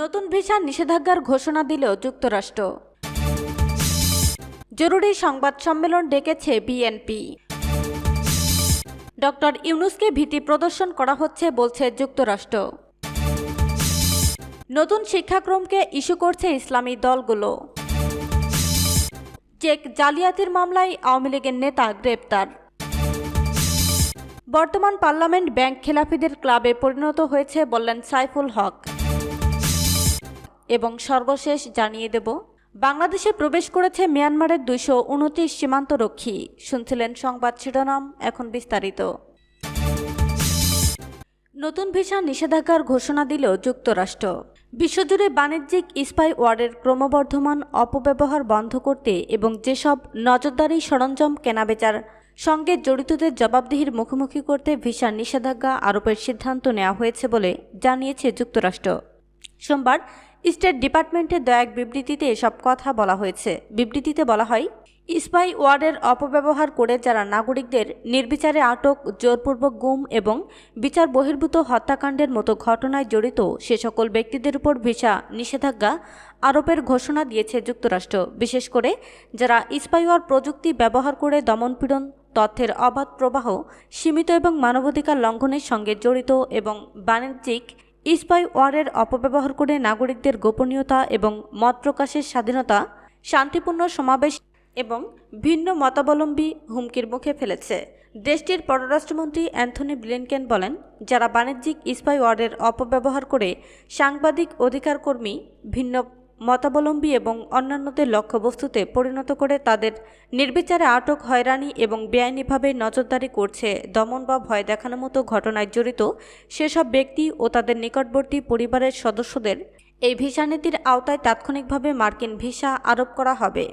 নতুন ভিসা নিষেধাজ্ঞার ঘোষণা দিল যুক্তরাষ্ট্র। জরুরি সংবাদ সম্মেলন ডেকেছে বিএনপি ডক্টর ইউনুসকে ভীতি প্রদর্শন করা হচ্ছে বলছে যুক্তরাষ্ট্র। নতুন শিক্ষাক্রমকে ইস্যু করছে ইসলামী দলগুলো। চেক জালিয়াতির মামলায় আওয়ামী লীগের নেতা গ্রেপ্তার। বর্তমান পার্লামেন্ট ব্যাংক খেলাফিদের ক্লাবে পরিণত হয়েছে বললেন সাইফুল হক। এবং সর্বশেষ জানিয়ে দেব, বাংলাদেশে প্রবেশ করেছে মিয়ানমারের দুইশো উনত্রিশ সীমান্তরক্ষী। শুনছিলেন সংবাদ শিরোনাম, এখন বিস্তারিত। নতুন ভিসা নিষেধাজ্ঞার ঘোষণা দিল যুক্তরাষ্ট্র। বিশ্বজুড়ে বাণিজ্যিক ইস্পাই ওয়ার্ডের ক্রমবর্ধমান অপব্যবহার বন্ধ করতে এবং যেসব নজরদারি সরঞ্জাম কেনাবেচার সঙ্গে জড়িতদের জবাবদিহির মুখোমুখি করতে ভিসা নিষেধাজ্ঞা আরোপের সিদ্ধান্ত নেওয়া হয়েছে বলে জানিয়েছে যুক্তরাষ্ট্র। সোমবার স্টেট ডিপার্টমেন্টের দেয়া এক বিবৃতিতে এসব কথা বলা হয়েছে। বিবৃতিতে বলা হয়, স্পাই ওয়ার্ডের অপব্যবহার করে যারা নাগরিকদের নির্বিচারে আটক, জোরপূর্বক গুম এবং বিচার বহির্ভূত হত্যাকাণ্ডের মতো ঘটনায় জড়িত সে সকল ব্যক্তিদের উপর ভিসা, নিষেধাজ্ঞা, আরোপের ঘোষণা দিয়েছে যুক্তরাষ্ট্র। বিশেষ করে যারা স্পাইওয়ার প্রযুক্তি ব্যবহার করে দমনপীড়ন তথ্যের অবাধ প্রবাহ, সীমিত এবং মানবাধিকার লঙ্ঘনের সঙ্গে জড়িত এবং বাণিজ্যিক স্পাই ওয়ারের অপব্যবহার করে নাগরিকদের গোপনীয়তা এবং মত প্রকাশের স্বাধীনতা, শান্তিপূর্ণ সমাবেশ এবং ভিন্ন মতাবলম্বী হুমকির মুখে ফেলেছে। দেশটির পররাষ্ট্রমন্ত্রী অ্যান্থনি ব্লিনকেন বলেন, যারা বাণিজ্যিক ইস্পাই ওয়ার্ডের অপব্যবহার করে সাংবাদিক অধিকারকর্মী ভিন্ন মতাবলম্বী এবং অন্যান্যদের লক্ষ্যবস্তুতে পরিণত করে তাদের নির্বিচারে আটক, হয়রানি এবং বেআইনিভাবে নজরদারি করছে। দমন বা ভয় দেখানোর মতো ঘটনায় জড়িত সেসব ব্যক্তি ও তাদের নিকটবর্তী পরিবারের সদস্যদের এই ভিসা নীতির আওতায় তাৎক্ষণিকভাবে মার্কিন ভিসা আরোপ করা হবে।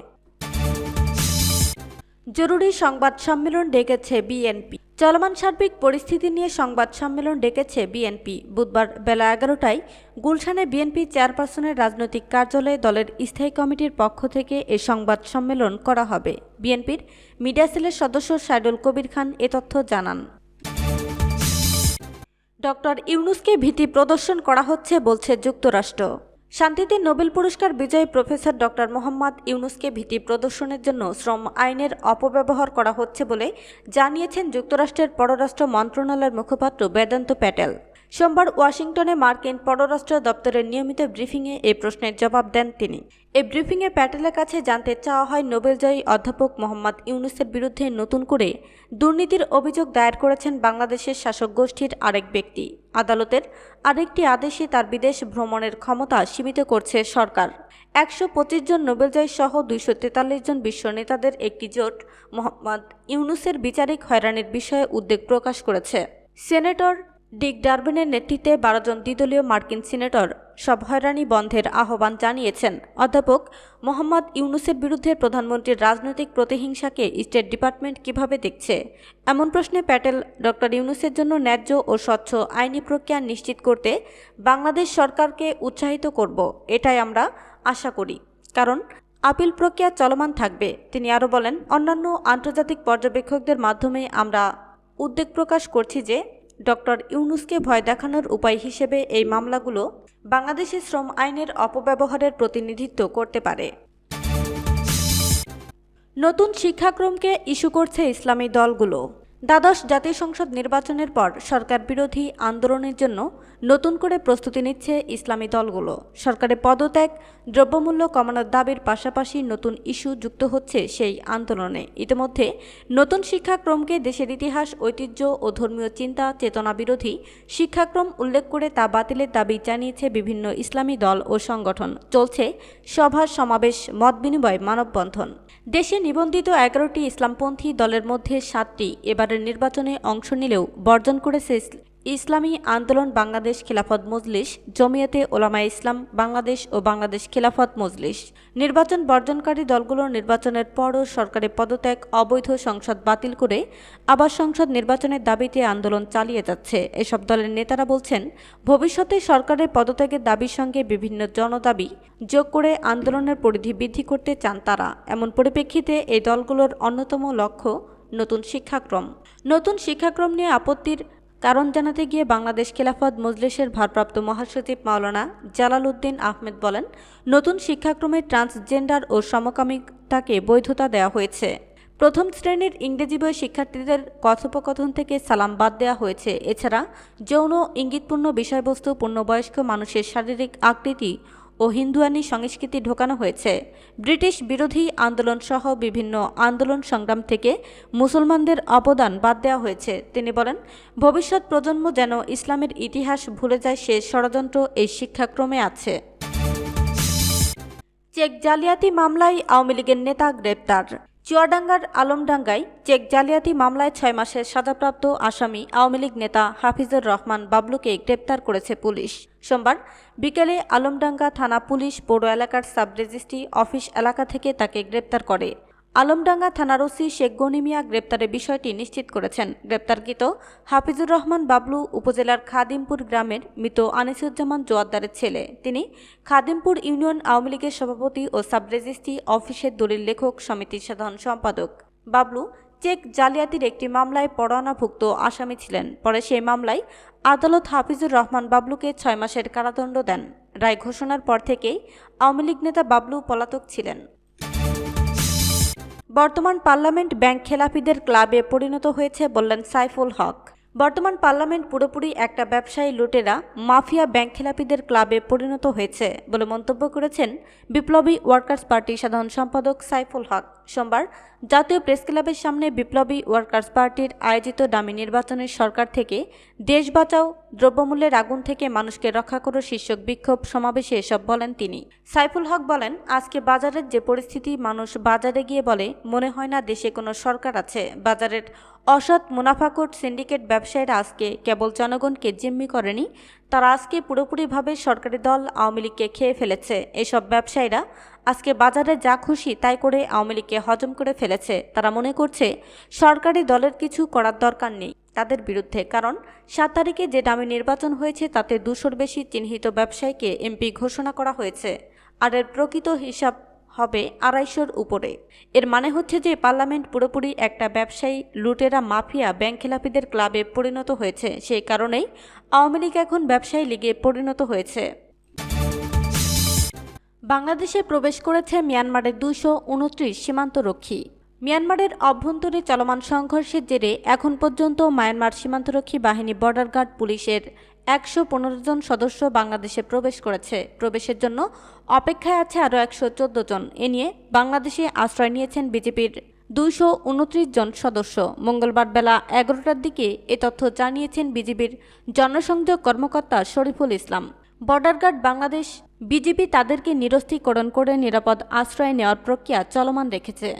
জরুরি সংবাদ সম্মেলন ডেকেছে বিএনপি। চলমান সার্বিক পরিস্থিতি নিয়ে সংবাদ সম্মেলন ডেকেছে বিএনপি। বুধবার বেলা এগারোটায় গুলশানে বিএনপি চেয়ারপারসনের রাজনৈতিক কার্যালয়ে দলের স্থায়ী কমিটির পক্ষ থেকে এ সংবাদ সম্মেলন করা হবে। বিএনপির মিডিয়া সেলের সদস্য সাইদুল কবির খান এ তথ্য জানান। ডক্টর ইউনুসকে ভীতি প্রদর্শন করা হচ্ছে, বলছে যুক্তরাষ্ট্র। শান্তিতে নোবেল পুরস্কার বিজয়ী প্রফেসর ডক্টর মোহাম্মদ ইউনুসকে ভীতি প্রদর্শনের জন্য শ্রম আইনের অপব্যবহার করা হচ্ছে বলে জানিয়েছেন যুক্তরাষ্ট্রের পররাষ্ট্র মন্ত্রণালয়ের মুখপাত্র বেদান্ত প্যাটেল। সোমবার ওয়াশিংটনে মার্কিন পররাষ্ট্র দপ্তরের নিয়মিত ব্রিফিংয়ে এই প্রশ্নের জবাব দেন তিনি। এই ব্রিফিংয়ে প্যাটেলের কাছে জানতে চাওয়া হয়, নোবেলজয়ী অধ্যাপক মোহাম্মদ ইউনুসের বিরুদ্ধে নতুন করে দুর্নীতির অভিযোগ দায়ের করেছেন বাংলাদেশের শাসক গোষ্ঠীর আরেক ব্যক্তি। আদালতের আরেকটি আদেশে তার বিদেশ ভ্রমণের ক্ষমতা সীমিত করছে সরকার। একশো পঁচিশ জন নোবেলজয়ী সহ দুইশো তেতাল্লিশ জন বিশ্ব নেতাদের একটি জোট মোহাম্মদ ইউনুসের বিচারিক হয়রানির বিষয়ে উদ্বেগ প্রকাশ করেছে। সেনেটর ডিক ডারবিনের নেতৃত্বে বারো জন দ্বিদলীয় মার্কিন সিনেটর সব হয়রানি বন্ধের আহ্বান জানিয়েছেন। অধ্যাপক মোহাম্মদ ইউনুসের বিরুদ্ধে প্রধানমন্ত্রীর রাজনৈতিক প্রতিহিংসাকে স্টেট ডিপার্টমেন্ট কীভাবে দেখছে? এমন প্রশ্নে প্যাটেল ডক্টর ইউনুসের জন্য ন্যায্য ও স্বচ্ছ আইনি প্রক্রিয়া নিশ্চিত করতে বাংলাদেশ সরকারকে উৎসাহিত করব, এটাই আমরা আশা করি। কারণ আপিল প্রক্রিয়া চলমান থাকবে, তিনি আরও বলেন, অন্যান্য আন্তর্জাতিক পর্যবেক্ষকদের মাধ্যমে আমরা উদ্বেগ প্রকাশ করছি যে ডক্টর ইউনুসকে ভয় দেখানোর উপায় হিসেবে এই মামলাগুলো বাংলাদেশে শ্রম আইনের অপব্যবহারের প্রতিনিধিত্ব করতে পারে। নতুন শিক্ষাক্রমকে ইস্যু করছে ইসলামী দলগুলো। দ্বাদশ জাতীয় সংসদ নির্বাচনের পর সরকার বিরোধী আন্দোলনের জন্য নতুন করে প্রস্তুতি নিচ্ছে ইসলামী দলগুলো। সরকারের পদত্যাগ দ্রব্যমূল্য কমানোর দাবির পাশাপাশি নতুন ইস্যু যুক্ত হচ্ছে সেই আন্দোলনে। ইতিমধ্যে নতুন শিক্ষাক্রমকে দেশের ইতিহাস, ঐতিহ্য ও ধর্মীয় চিন্তা, চেতনা বিরোধী শিক্ষাক্রম উল্লেখ করে তা বাতিলের দাবি জানিয়েছে বিভিন্ন ইসলামী দল ও সংগঠন। চলছে সভা, সমাবেশ, মত বিনিময়, মানববন্ধন। দেশে নিবন্ধিত এগারোটি ইসলামপন্থী দলের মধ্যে সাতটি এবারের নির্বাচনে অংশ নিলেও বর্জন করেছে ইসলামী আন্দোলন বাংলাদেশ খিলাফত মজলিস, জমিয়তে ওলামা ইসলাম, বাংলাদেশ ও বাংলাদেশ খিলাফত মজলিস। নির্বাচন বর্জনকারী দলগুলোর নির্বাচনের পরও সরকারের পদত্যাগ, অবৈধ সংসদ বাতিল করে আবার সংসদ নির্বাচনের দাবিতে আন্দোলন চালিয়ে যাচ্ছে। এসব দলের নেতারা বলছেন, ভবিষ্যতে সরকারের পদত্যাগের দাবির সঙ্গে বিভিন্ন জনদাবি যোগ করে আন্দোলনের পরিধি বৃদ্ধি করতে চান তারা। এমন পরিপ্রেক্ষিতে এই দলগুলোর অন্যতম লক্ষ্য নতুন শিক্ষাক্রম। নতুন শিক্ষাক্রম নিয়ে আপত্তির কারণ জানাতে গিয়ে বাংলাদেশ খেলাফত মজলিসের ভারপ্রাপ্ত মহাসচিব মাওলানা জালাল উদ্দিন আহমেদ বলেন, নতুন শিক্ষাক্রমে ট্রান্সজেন্ডার ও সমকামিতাকে বৈধতা দেওয়া হয়েছে। প্রথম শ্রেণির ইংরেজি বই শিক্ষার্থীদের কথোপকথন থেকে সালাম বাদ দেওয়া হয়েছে। এছাড়া, যৌন ইঙ্গিতপূর্ণ বিষয়বস্তু পূর্ণবয়স্ক মানুষের শারীরিক আকৃতি ও হিন্দুয়ানি সংস্কৃতি ঢোকানো হয়েছে। ব্রিটিশ বিরোধী আন্দোলন সহ বিভিন্ন আন্দোলন সংগ্রাম থেকে মুসলমানদের অবদান বাদ দেওয়া হয়েছে। তিনি বলেন, ভবিষ্যৎ প্রজন্ম যেন ইসলামের ইতিহাস ভুলে যায় সে ষড়যন্ত্র এই শিক্ষাক্রমে আছে। চেক জালিয়াতি মামলায় আওয়ামী লীগের নেতা গ্রেপ্তার। চুয়াডাঙ্গার আলমডাঙ্গায় চেক জালিয়াতি মামলায় ছয় মাসের সাজাপ্রাপ্ত আসামি আওয়ামী লীগ নেতা হাফিজুর রহমান বাবলুকে গ্রেপ্তার করেছে পুলিশ। সোমবার বিকেলে আলমডাঙ্গা থানা পুলিশ পৌর এলাকার সাব রেজিস্ট্রি অফিস এলাকা থেকে তাকে গ্রেপ্তার করে। আলমডাঙ্গা থানার ওসি শেখ গনিমিয়া গ্রেপ্তারের বিষয়টি নিশ্চিত করেছেন। গ্রেপ্তারকৃত হাফিজুর রহমান বাবলু উপজেলার খাদিমপুর গ্রামের মৃত আনিসুজ্জামান জোয়াদ্দারের ছেলে। তিনি খাদিমপুর ইউনিয়ন আওয়ামী লীগের সভাপতি ও সাব রেজিস্ট্রি অফিসের দলিল লেখক সমিতির সাধারণ সম্পাদক। বাবলু চেক জালিয়াতির একটি মামলায় পরোয়ানাভুক্ত আসামি ছিলেন। পরে সেই মামলায় আদালত হাফিজুর রহমান বাবলুকে ছয় মাসের কারাদণ্ড দেন। রায় ঘোষণার পর থেকেই আওয়ামী লীগ নেতা বাবলু পলাতক ছিলেন। বর্তমান পার্লামেন্ট ব্যাংক খেলাপিদের ক্লাবে পরিণত হয়েছে, বললেন সাইফুল হক। বর্তমান পার্লামেন্ট পুরোপুরি একটা ব্যবসায়ী লুটেরা মাফিয়া ব্যাংক খেলাপিদের ক্লাবে পরিণত হয়েছে বলে মন্তব্য করেছেন বিপ্লবী ওয়ার্কার্স পার্টির সাধারণ সম্পাদক সাইফুল হক। সোমবার জাতীয় প্রেস ক্লাবের সামনে বিপ্লবী ওয়ার্কার্স পার্টির আয়োজিত দামি নির্বাচনের সরকার থেকে দেশ বাঁচাও দ্রব্যমূল্যের আগুন থেকে মানুষকে রক্ষা করো শীর্ষক বিক্ষোভ সমাবেশে এসব বলেন তিনি। সাইফুল হক বলেন, আজকে বাজারের যে পরিস্থিতি, মানুষ বাজারে গিয়ে বলে, মনে হয় না দেশে কোনো সরকার আছে। বাজারের অসৎ মুনাফাকট সিন্ডিকেট ব্যবসায়ীরা আজকে কেবল জনগণকে জিম্মি করেনি, তারা আজকে পুরোপুরিভাবে সরকারি দল আওয়ামী লীগকে খেয়ে ফেলেছে। এসব ব্যবসায়ীরা আজকে বাজারে যা খুশি তাই করে আওয়ামী লীগকে হজম করে ফেলেছে। তারা মনে করছে, সরকারি দলের কিছু করার দরকার নেই। তাদের বিরুদ্ধে, কারণ সাত তারিখে যে দামি নির্বাচন হয়েছে তাতে দুশোর বেশি চিহ্নিত ব্যবসায়ীকে এমপি ঘোষণা করা হয়েছে। আর এর প্রকৃত হিসাব হবে আড়াইশোর উপরে। এর মানে হচ্ছে যে পার্লামেন্ট পুরোপুরি একটা ব্যবসায়ী, লুটেরা, মাফিয়া ব্যাংক খেলাপিদের ক্লাবে পরিণত হয়েছে। সেই কারণেই আওয়ামী লীগ এখন ব্যবসায়ী লীগে পরিণত হয়েছে। বাংলাদেশে প্রবেশ করেছে মিয়ানমারের দুশো উনত্রিশ সীমান্তরক্ষী। মিয়ানমারের অভ্যন্তরে চলমান সংঘর্ষের জেরে এখন পর্যন্ত মায়ানমার সীমান্তরক্ষী বাহিনী বর্ডার গার্ড পুলিশের একশো পনেরো জন সদস্য বাংলাদেশে প্রবেশ করেছে। প্রবেশের জন্য অপেক্ষায় আছে আরও একশো চোদ্দ জন। এ নিয়ে বাংলাদেশে আশ্রয় নিয়েছেন বিজেপির দুইশো উনত্রিশ জন সদস্য। মঙ্গলবার বেলা এগারোটার দিকে এ তথ্য জানিয়েছেন বিজেপির জনসংযোগ কর্মকর্তা Shariful Islam. Border guard Bangladesh BGB তাদেরকে নিরস্ত্রীকরণ করে নিরাপদ আশ্রয় নেওয়ার প্রক্রিয়া চলমান রেখেছে।